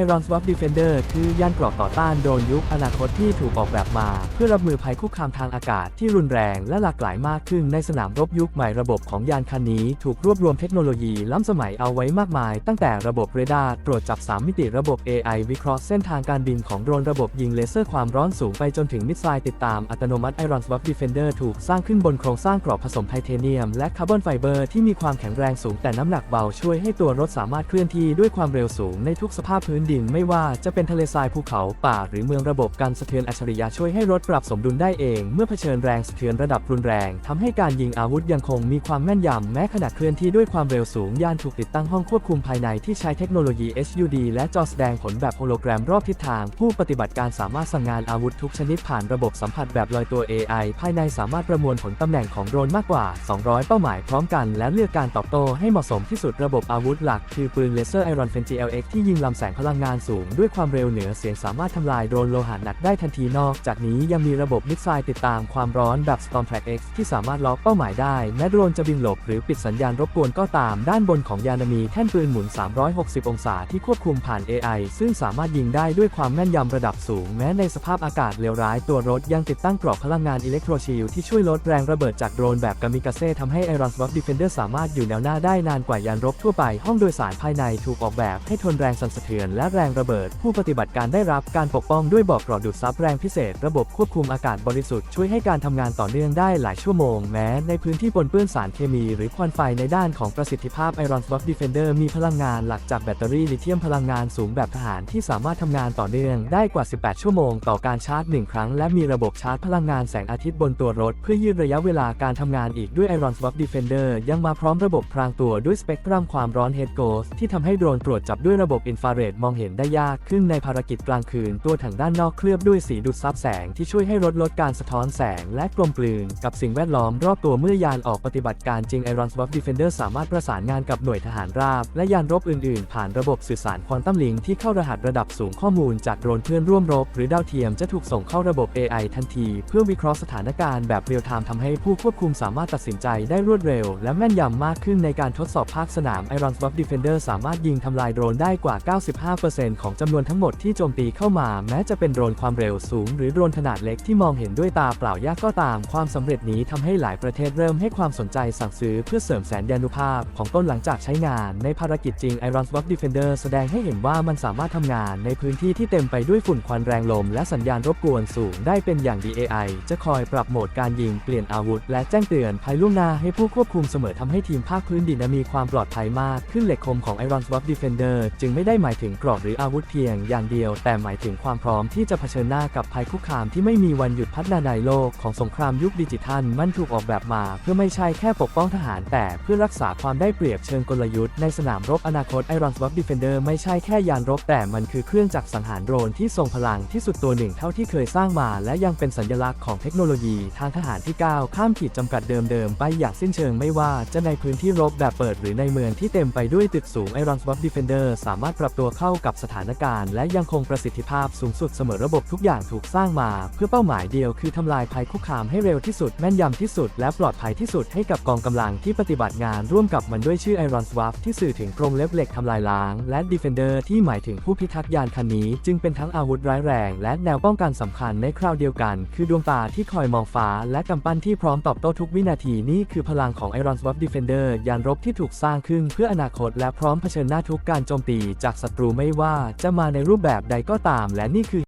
Iron Swap Defender คือยานเกราะต่อต้านโดรนยุคอนาคตที่ถูกออกแบบมา เพื่อรับมือภัยคุกคามทางอากาศที่รุนแรงและหลากหลายมากขึ้นในสนามรบยุคใหม่ระบบของยานคันนี้ถูกรวบรวมเทคโนโลยีล้ำสมัยเอาไว้มากมาย ตั้งแต่ระบบเรดาร์ตรวจจับ 3 มิติระบบ AI วิเคราะห์เส้นทางการบินของโดรนระบบยิงเลเซอร์ความร้อนสูงไปจนถึงมิสไซล์ติดตามอัตโนมัติ Iron Swap Defender ถูกสร้างขึ้นบนโครงสร้างกรอบผสมไทเทเนียมและคาร์บอนไฟเบอร์ที่มีความแข็งแรงสูงแต่น้ำหนักเบาช่วยให้ตัวรถสามารถเคลื่อนที่ด้วยความเร็วสูงในทุกสภาพพื้นดินไม่ว่าจะเป็นทะเลทรายภูเขาป่าหรือเมืองระบบการสะเทือนอัจฉริยะช่วยให้รถปรับสมดุลได้เอง เมื่อเผชิญแรงสะเทือนระดับรุนแรงทำให้การยิงอาวุธยังคงมีความแม่นยำแม้ขณะเคลื่อนที่ด้วยความเร็วสูงยานถูกติดตั้งห้องควบคุมภายในที่ใช้เทคโนโลยี HUD และจอแสดงผลแบบโฮโลแกรมรอบทิศทาง ผู้ปฏิบัติการสามารถสั่งงานอาวุธทุกชนิดผ่านระบบสัมผัสแบบลอยตัว AI ภายในสามารถประมวลผลตำแหน่งของโดรนมากกว่า 200 เป้าหมายพร้อมกัน และเลือกการตอบโต้ให้เหมาะสมที่สุดระบบอาวุธหลัก คือปืนเลเซอร์ไอรอนเฟน GLX ที่ยิงลำแสงพลังงานสูงด้วยความเร็วเหนือเสียงสามารถทำลายโดรนโลหะหนักได้ทันทีนอกจากนี้ยังมีระบบมิสไซล์ติดตามความร้อนแบบ Storm Track X ที่สามารถล็อกเป้าหมายได้แม้โดรนจะบินหลบหรือปิดสัญญาณรบกวนก็ตาม ด้านบนของยานมีแท่นปืนหมุน 360 องศาที่ควบคุมผ่าน AI ซึ่งสามารถยิงได้ด้วยความแม่นยำระดับสูง แม้ในสภาพอากาศเลวร้ายตัวรถยังติดตั้งกรอบพลังงานอิเล็กโทรชิลที่ช่วยลดแรงระเบิดจากโดรนแบบกามิกาเซ่ทำให้ Iron Swap Defender สามารถอยู่แนวหน้าได้นานกว่ายานรบทั่วไปห้องโดยสารภายในถูกออกแบบให้ทนแรงสั่นสะเทือนและแรงระเบิด ผู้ปฏิบัติการได้รับการปกป้องด้วยบอกกรอดดูดซับแรงพิเศษ ระบบควบคุมอากาศบริสุทธิ์ช่วยให้การทำงานต่อเนื่องได้หลายชั่วโมง แม้ในพื้นที่ปนเปื้อนสารเคมีหรือควันไฟในด้านของประสิทธิภาพ Iron Swap Defender มีพลังงานหลักจากแบตเตอรี่ลิเธียมพลังงานสูงแบบทหารที่สามารถทำงานต่อเนื่องได้กว่า 18 ชั่วโมงต่อการชาร์จ 1 ครั้ง และมีระบบชาร์จพลังงานแสงอาทิตย์บนตัวรถ เพื่อยืดระยะเวลาการทำงานอีกด้วย Iron Swap Defender ยังมาพร้อมระบบพรางตัวด้วยสเปกตรัมความร้อน Head Ghost ที่ทำให้โดรนตรวจจับด้วยระบบอินฟราเรดมองเห็นได้ยากขึ้นในภารกิจกลางคืน ตัวถังด้านนอกเคลือบด้วยสีดูดซับแสงที่ช่วยให้ลดลดการสะท้อนแสงและกลมกลืนกับสิ่งแวดล้อมรอบตัวเมื่อยานออกปฏิบัติการจริง Iron Swap Defender สามารถประสานงานกับหน่วยทหารราบ และยานรบอื่นๆ ผ่านระบบสื่อสารควอนตัมลิงที่เข้ารหัสระดับสูงข้อมูลจากโดรนเพื่อนร่วมรบ หรือดาวเทียมจะถูกส่งเข้าระบบ AI ทันที เพื่อวิเคราะห์สถานการณ์แบบเรียลไทม์ทำให้ผู้ควบคุมสามารถตัดสินใจได้รวดเร็ว และแม่นยำมากขึ้นในการทดสอบภาคสนาม Iron Swap Defender สามารถยิงทำลายโดรนได้กว่า 95ของจำนวนทั้งหมดที่โจมตีเข้ามา แม้จะเป็นโดรนความเร็วสูง หรือโดรนขนาดเล็กที่มองเห็นด้วยตาเปล่ายากก็ตาม ความสำเร็จนี้ทำให้หลายประเทศเริ่มให้ความสนใจสั่งซื้อเพื่อเสริมแสนยานุภาพ ของต้นหลังจากใช้งาน ในภารกิจจริง Iron Swap Defender แสดงให้เห็นว่ามันสามารถทำงานในพื้นที่ที่เต็มไปด้วยฝุ่นควันแรงลม และสัญญาณรบกวนสูงได้เป็นอย่าง DAI จะคอยปรับโหมดการยิงเปลี่ยนอาวุธ และแจ้งเตือนภายล่วงหน้าให้ผู้ควบคุมเสมอทำให้ทีมภาคพื้นดินมีความปลอดภัยมากขึ้นเหล็กคมของ Iron Swap Defender จึงไม่ได้หมายถึงกรอบหรืออาวุธเพียงอย่างเดียว แต่หมายถึงความพร้อมที่จะเผชิญหน้ากับภัยคุกคามที่ไม่มีวันหยุดพัฒนาในโลกของสงครามยุคดิจิทัล มันถูกออกแบบมา เพื่อไม่ใช่แค่ปกป้องทหาร แต่เพื่อรักษาความได้เปรียบเชิงกลยุทธ์ในสนามรบอนาคต Iron Swap Defender ไม่ใช่แค่ยานรบ แต่มันคือเครื่องจักรสังหารโดรนที่ทรงพลังที่สุดตัวหนึ่งเท่าที่เคยสร้างมา และยังเป็นสัญลักษณ์ของเทคโนโลยีทางทหารที่ก้าวข้ามขีดจำกัดเดิมๆไปอย่างสิ้นเชิงไม่ว่าจะในพื้นที่รบแบบเปิดหรือในเมืองที่เต็มไปด้วยตึกสูง Iron Swap Defender สามารถปรับตัวเข้ากับสถานการณ์ และยังคงประสิทธิภาพสูงสุดเสมอระบบทุกอย่างถูกสร้างมา เพื่อเป้าหมายเดียวคือทำลายภัยคุกคามให้เร็วที่สุดแม่นยำที่สุด และปลอดภัยที่สุดให้กับกองกำลังที่ปฏิบัติงานร่วมกับมันด้วยชื่อ Iron Swap ที่สื่อถึงกรงเล็บเหล็กทำลายล้าง และ Defender ที่หมายถึงผู้พิทักษ์ยานคันนี้จึงเป็นทั้งอาวุธร้ายแรง และแนวป้องกันสำคัญในคราวเดียวกัน คือดวงตาที่คอยมองฟ้า และกำปั้นที่พร้อมตอบโต้ทุกวินาทีนี่คือพลังของ Iron Swap Defender ยานรบที่ถูกสร้างขึ้นเพื่ออนาคต และพร้อมเผชิญหน้าทุกการโจมตีจากศัตรูไม่ว่าจะมาในรูปแบบใดก็ตามและนี่คือ